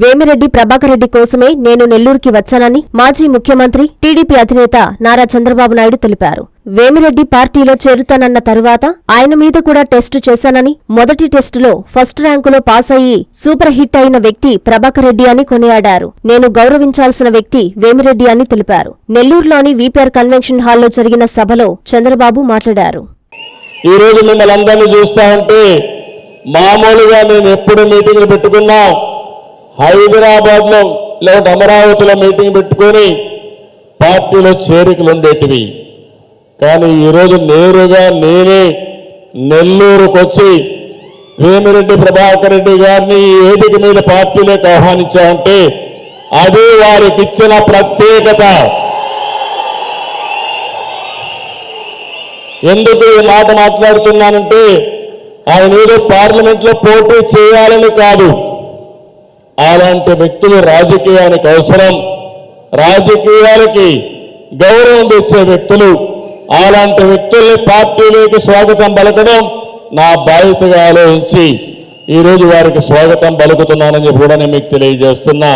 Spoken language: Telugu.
వేమిరెడ్డి ప్రభాకర్ రెడ్డి కోసమే నేను నెల్లూరుకి వచ్చానని మాజీ ముఖ్యమంత్రి టీడీపీ అధినేత నారా చంద్రబాబు నాయుడు తెలిపారు. వేమిరెడ్డి పార్టీలో చేరుతానన్న తరువాత ఆయన మీద కూడా టెస్టు చేశానని మొదటి టెస్టులో ఫస్ట్ ర్యాంకులో పాస్ అయ్యి సూపర్ హిట్ అయిన వ్యక్తి ప్రభాకర్ రెడ్డి అని కొనియాడారు. నేను గౌరవించాల్సిన వ్యక్తి వేమిరెడ్డి అని తెలిపారు. నెల్లూరులోని వీపీఆర్ కన్వెన్షన్ హాల్లో జరిగిన సభలో చంద్రబాబు మాట్లాడారు. ఈ రోజు మిమ్మల్ని అందరినీ చూస్తా ఉంటే మామూలుగా నేను ఎప్పుడు మీటింగ్లు పెట్టుకున్నాం. హైదరాబాద్లో లేకపోతే అమరావతిలో మీటింగ్ పెట్టుకొని పార్టీలో చేరికలు ఉండేటివి కానీ ఈరోజు నేరుగా నేనే నెల్లూరుకు వచ్చి వేమిరెడ్డి ప్రభాకర్ రెడ్డి గారిని ఈ వేదిక మీద పార్టీలోకి ఆహ్వానించామంటే అది వారికి ఇచ్చిన ప్రత్యేకత. ఎందుకు ఈ మాట మాట్లాడుతున్నానంటే ఆయన ఏదో పార్లమెంట్లో పోటీ చేయాలని కాదు. అలాంటి వ్యక్తులు రాజకీయానికి అవసరం. రాజకీయాలకి గౌరవం తెచ్చే వ్యక్తులు అలాంటి వ్యక్తుల్ని పార్టీలోకి స్వాగతం పలకడం నా బాధ్యతగా ఆలోచించి ఈరోజు వారికి స్వాగతం పలుకుతున్నానని చెప్పి కూడా నేను మీకు తెలియజేస్తున్నా.